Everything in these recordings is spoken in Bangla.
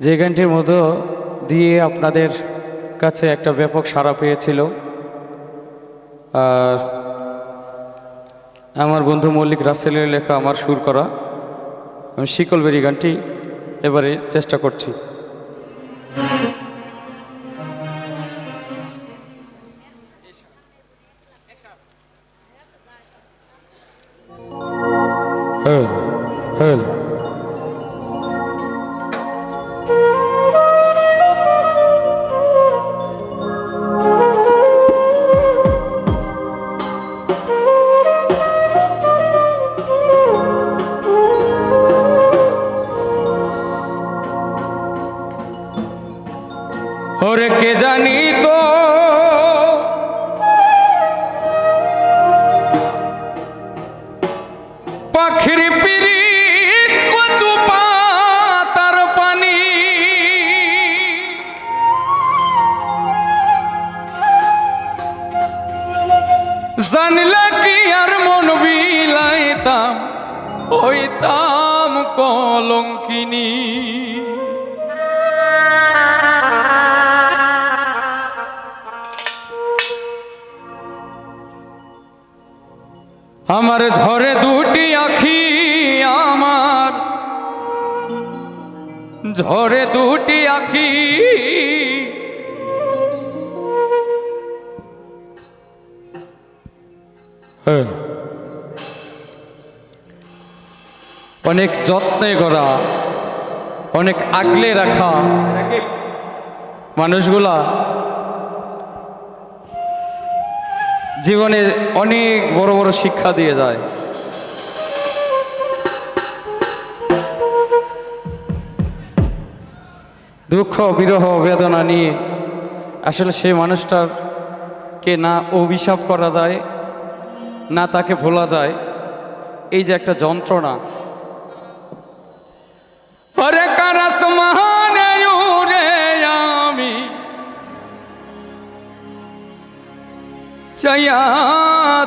যে গানটির মধ্য দিয়ে আপনাদের কাছে একটা ব্যাপক সাড়া পেয়েছিল। আর আমার বন্ধু মল্লিক রাসেলের লেখা আমার সুর করা। আমি শিকলবেরি গানটি এবারে চেষ্টা করছি। হ্যাঁ হ্যাঁ। ওরে কে জানি তো? পাখির পিরি কচু পাতার পানি। জানলে কি আর মন বিলাইতাম, হইতাম কলঙ্কিনী। আমার ঝরে দুটি আখি আমার। ঝরে দুটি আখি। হ্যাঁ। অনেক যত্নে করা, অনেক আগলে রাখা। মানুষগুলা জীবনে অনেক বড় বড় শিক্ষা দিয়ে যায়। দুঃখ, বিরহ, বেদনা নিয়ে আসলে সেই মানুষটার কে না অভিশাপ করা যায়, না তাকে ভোলা যায়, এই যে একটা যন্ত্রণা। আরে চাইয়া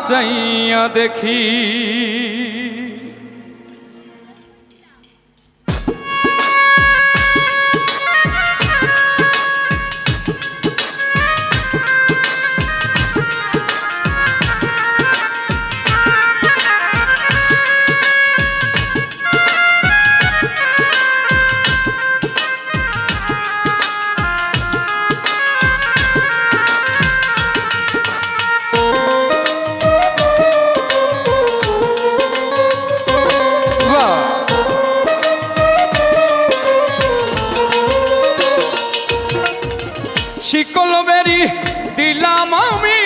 চাইয়া দেখি। দিলাম আমি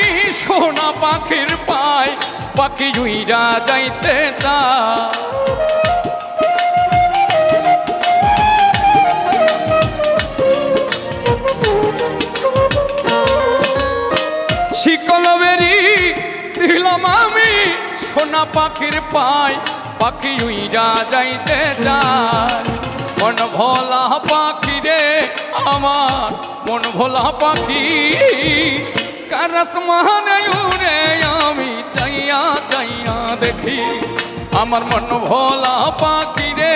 সোনা পাখির পায়, পাখি উইরা যাইতে চা শিকল বেরি দিলাম আমি সোনা পাখির পায়, পাখি উইরা যাইতে যায় মন ভোলা পাখি রে আমার মন ভোলা পাখি, কারস মহানে আমি চাইয়া চাইয়া দেখি। আমার মন ভোলা পাখি রে,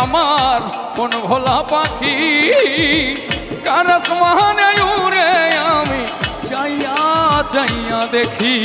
আমার মন ভোলা পাখি, কারস মহানে রে আমি চাইয়া চাইয়া দেখি।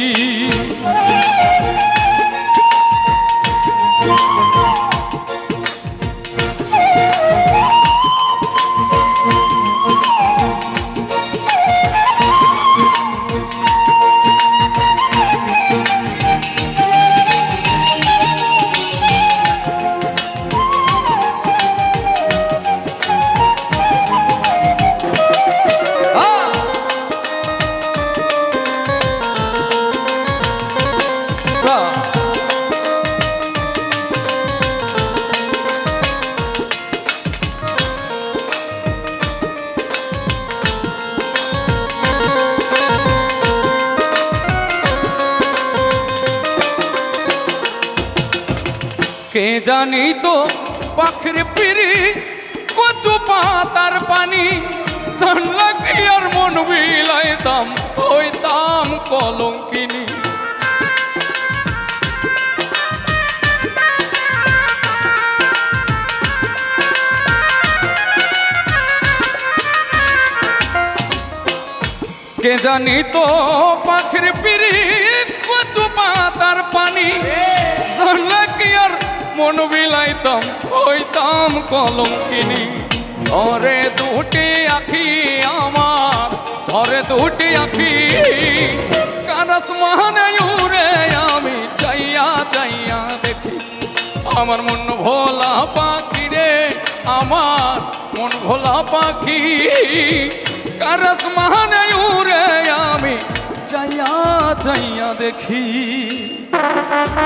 কে জানি তো পাখির পিড়ি, কচু পাতার পানি। জানলা আর মন বিলাইতাম হইতাম কলঙ্কিনি। কে জানি তো পাখির পিড়ি, কচু পাতার পানি। মন বিলাইতাম, হইতাম কলঙ্কিনী। ধরে দুটি আখি আমার ধরে দুটি আখি। কারস মহানে উড়ে আমি চাইয়া চাইয়া দেখি, আমার মন ভোলা পাখি রে, আমার মন ভোলা পাখি। কারস মহানে উড়ে আমি চাইয়া চাইয়া দেখি। আহ!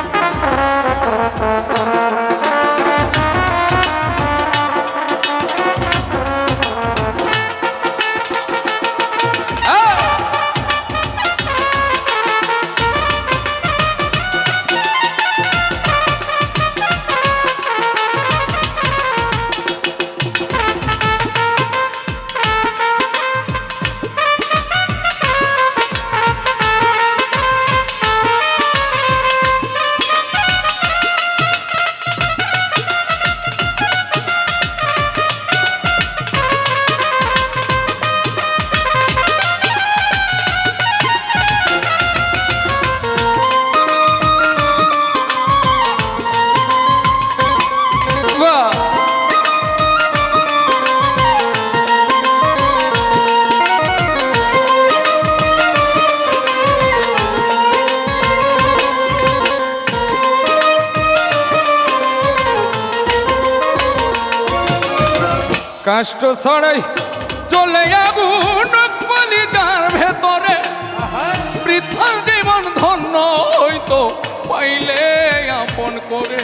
কাষ্ট ছড়াই চলে আগুন কলিজার ভেতরে। বৃথা জীবন ধন্য হইতো পাইলে আপন করে।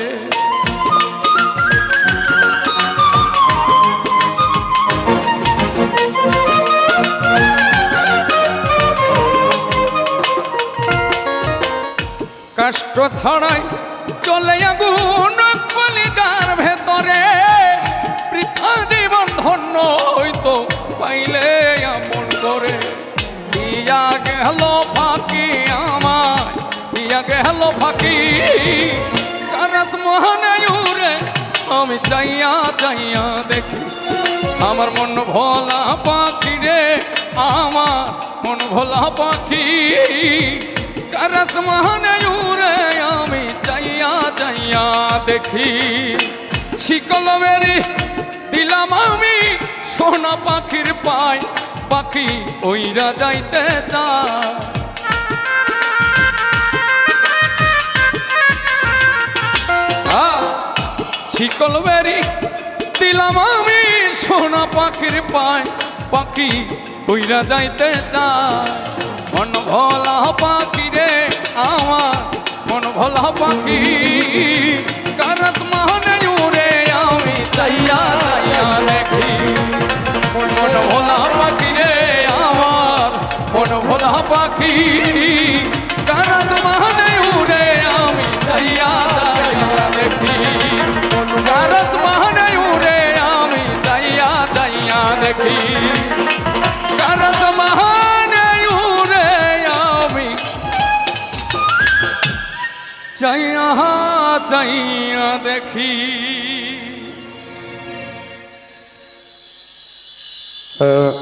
কষ্ট ছড়াই চলে আগুন কলিজার ভেতরে। ধন্য হইতো পাইলে আপন করে। দিয়া গেল ফাঁকি আমার দিয়া গেল ফাঁকি। কারস মহানে উড়ে, আমি চাইয়া চাইয়া দেখি। আমার মন ভোলা পাখি রে, আমার মন ভোলা পাখি। কারস মহানে উড়ে, আমি চাইয়া চাইয়া দেখি। শিকল মেরি দিলাম আমি সোনা পাখির পাই পাখি ওইরা যাইতে চায়! শিকল বেরি, দিলাম আমি সোনা পাখির পায়, পাখি উইরা যাইতে চায় মন ভোলা পাখি রে আমার, মন ভোলা পাখি চাইয়া চাইয়া দেখি। মন ভোলা পাখি রে আমার মন ভোলা পাখি। কারস মহনে উড়ে আমি চাইয়া চাইয়া দেখি। কারস মহনে উড়ে আমি চাইয়া চাইয়া দেখি। কারস মহনে উড়ে আমি চাইয়া চাইয়া দেখি। 呃